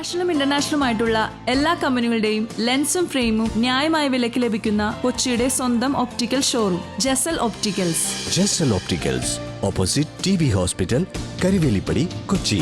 നാഷണലും ഇന്റർനാഷണലും ആയിട്ടുള്ള എല്ലാ കമ്പനികളുടെയും ലെൻസും ഫ്രെയിമും ന്യായമായ വിലയ്ക്ക് ലഭിക്കുന്ന കൊച്ചിയുടെ സ്വന്തം optical showroom Jasal opticals Jasal opticals opposite T B hospital Karivelippadi Kochi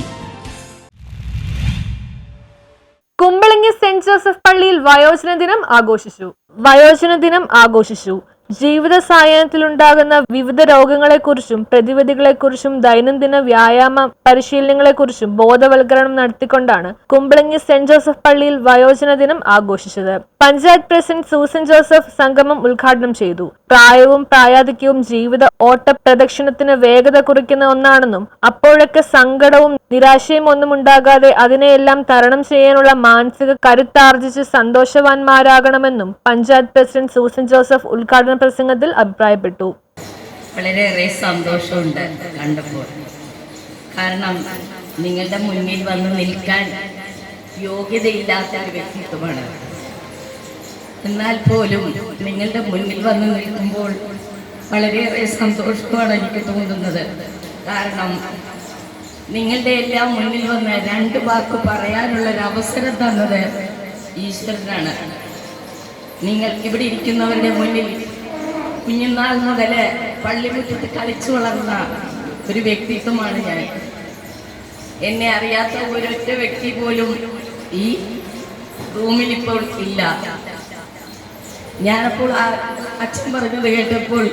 Kumbalangi saint Joseph പള്ളിയിൽ വയോജന ദിനം ആഘോഷിച്ചു. വയോജന ദിനം ആഘോഷിച്ചു. ജീവിത സായാഹ്നത്തിലുണ്ടാകുന്ന വിവിധ രോഗങ്ങളെക്കുറിച്ചും പ്രതിവിധികളെക്കുറിച്ചും ദൈനംദിന വ്യായാമ പരിശീലനങ്ങളെക്കുറിച്ചും ബോധവൽക്കരണം നടത്തിക്കൊണ്ടാണ് കുമ്പളങ്ങി സെന്റ് ജോസഫ് പള്ളിയിൽ വയോജന ദിനം ആഘോഷിച്ചത്. പഞ്ചായത്ത് പ്രസിഡന്റ് സൂസൻ ജോസഫ് സംഗമം ഉദ്ഘാടനം ചെയ്തു. പ്രായവും പ്രായാധിക്യവും ജീവിത ഓട്ട പ്രദക്ഷിണത്തിന് വേഗത കുറിക്കുന്ന ഒന്നാണെന്നും അപ്പോഴൊക്കെ സങ്കടവും നിരാശയും ഒന്നും ഉണ്ടാകാതെ അതിനെയെല്ലാം തരണം ചെയ്യാനുള്ള മാനസിക കരുത്താർജിച്ച് സന്തോഷവാന്മാരാകണമെന്നും പഞ്ചായത്ത് പ്രസിഡന്റ് സൂസൻ ജോസഫ് ഉദ്ഘാടന പ്രസംഗത്തിൽ അഭിപ്രായപ്പെട്ടു. വളരെയേറെ സന്തോഷമുണ്ട് കണ്ടപ്പോൾ. കാരണം നിങ്ങളുടെ മുന്നിൽ വന്ന് നിൽക്കാൻ യോഗ്യതയില്ലാത്ത ഒരു വ്യക്തിത്വമാണ്. എന്നാൽ പോലും നിങ്ങളുടെ മുന്നിൽ വന്ന് നിൽക്കുമ്പോൾ വളരെയേറെ സന്തോഷമാണ് എനിക്ക് തോന്നുന്നത്. കാരണം നിങ്ങളുടെ എല്ലാം മുന്നിൽ വന്ന് രണ്ട് വാക്ക് പറയാനുള്ള ഒരു അവസരം തന്നത് ഈശ്വരനാണ്. നിങ്ങൾ ഇവിടെ ഇരിക്കുന്നവരുടെ മുന്നിൽ കുഞ്ഞുനാൾ പള്ളി പള്ളിമുറ്റത്ത് കളിച്ചു വളർന്ന ഒരു വ്യക്തിത്വമാണ് ഞാൻ. എന്നെ അറിയാത്ത ഒരൊറ്റ വ്യക്തി പോലും ഈ റൂമിൽ ഇപ്പോൾ ഇല്ല. ഞാനപ്പോൾ അച്ഛൻ പറഞ്ഞത് കേട്ടപ്പോൾ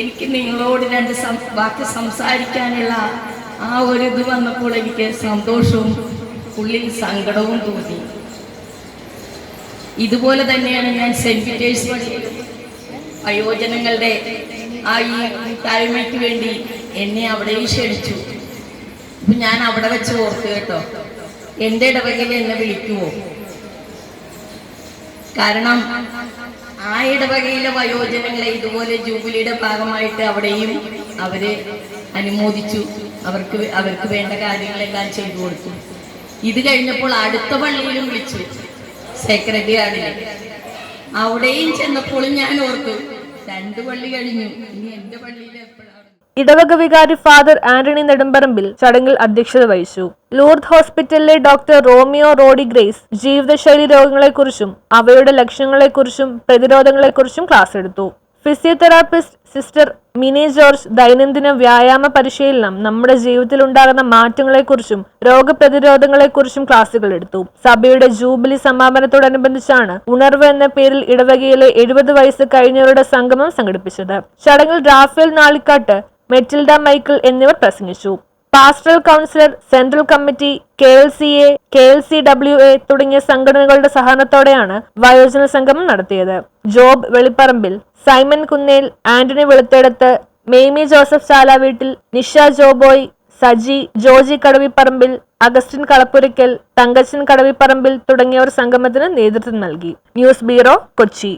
എനിക്ക് നിങ്ങളോട് രണ്ട് വാക്ക് സംസാരിക്കാനുള്ള ആ ഒരു ഇത് വന്നപ്പോൾ എനിക്ക് സന്തോഷവും ഉള്ളിൽ സങ്കടവും തോന്നി. ഇതുപോലെ തന്നെയാണ് ഞാൻ പീറ്റേഴ്സ് പള്ളിയിലും വയോജനങ്ങളുടെ ആ ഈ കൂട്ടായ്മയ്ക്ക് വേണ്ടി എന്നെ അവിടെയും ക്ഷണിച്ചു. അപ്പൊ ഞാൻ അവിടെ വെച്ച് ഓർത്തു കേട്ടോ എന്റെ ഇടവകയിൽ എന്നെ വിളിക്കുവോ? കാരണം ആ ഇടവകയിലെ വയോജനങ്ങളെ ഇതുപോലെ ജൂബിലിയുടെ ഭാഗമായിട്ട് അവിടെയും അവർ അനുമോദിച്ചു. അവർക്ക് അവർക്ക് വേണ്ട കാര്യങ്ങളെല്ലാം ചെയ്തു കൊടുത്തു. ഇത് കഴിഞ്ഞപ്പോൾ അടുത്ത പള്ളിയിലും വിളിച്ചു സെക്രട്ടറി ആണ് അവിടെയും ചെന്നപ്പോൾ ഞാൻ ഓർത്തു രണ്ട് പള്ളി കഴിഞ്ഞു. ഇനി എന്റെ പള്ളിയിൽ എപ്പോഴാണ് ഇടവക വികാരി ഫാദർ ആന്റണി നെടുമ്പറമ്പിൽ ചടങ്ങിൽ അധ്യക്ഷത വഹിച്ചു. ലൂർദ് ഹോസ്പിറ്റലിലെ ഡോക്ടർ റോമിയോ റോഡി ഗ്രേസ് ജീവിതശൈലി രോഗങ്ങളെക്കുറിച്ചും അവയുടെ ലക്ഷണങ്ങളെക്കുറിച്ചും പ്രതിരോധങ്ങളെക്കുറിച്ചും ക്ലാസ് എടുത്തു. ഫിസിയോതെറാപ്പിസ്റ്റ് സിസ്റ്റർ മിനി ജോർജ് ദൈനംദിന വ്യായാമ പരിശീലനം നമ്മുടെ ജീവിതത്തിൽ ഉണ്ടാകുന്ന മാറ്റങ്ങളെക്കുറിച്ചും രോഗപ്രതിരോധങ്ങളെക്കുറിച്ചും ക്ലാസുകൾ എടുത്തു. സഭയുടെ ജൂബിലി സമാപനത്തോടനുബന്ധിച്ചാണ് ഉണർവ് എന്ന പേരിൽ ഇടവകയിലെ എഴുപത് വയസ്സ് കഴിഞ്ഞവരുടെ സംഗമം സംഘടിപ്പിച്ചത്. ചടങ്ങിൽ റാഫേൽ നാളിക്കാട്ട് മെറ്റിൽഡ മൈക്കിൾ എന്നിവർ പ്രസംഗിച്ചു. Pastoral counsellor central committee K L C A K L C W A തുടങ്ങിയ സംഘടനകളുടെ സഹകരണത്തോടെയാണ് വയോജന സംഗമം നടത്തിയത്. Job Velipparambil Simon Kunnel Antony Veluthedathu Memi Joseph Chala വീട്ടിൽ നിഷ ജോബോയ് സജി ജോജി കടവിപ്പറമ്പിൽ അഗസ്റ്റിൻ കളപ്പുരയ്ക്കൽ തങ്കച്ചൻ കടവിപ്പറമ്പിൽ തുടങ്ങിയവർ സംഗമത്തിന് നേതൃത്വം നൽകി. News bureau Kochi.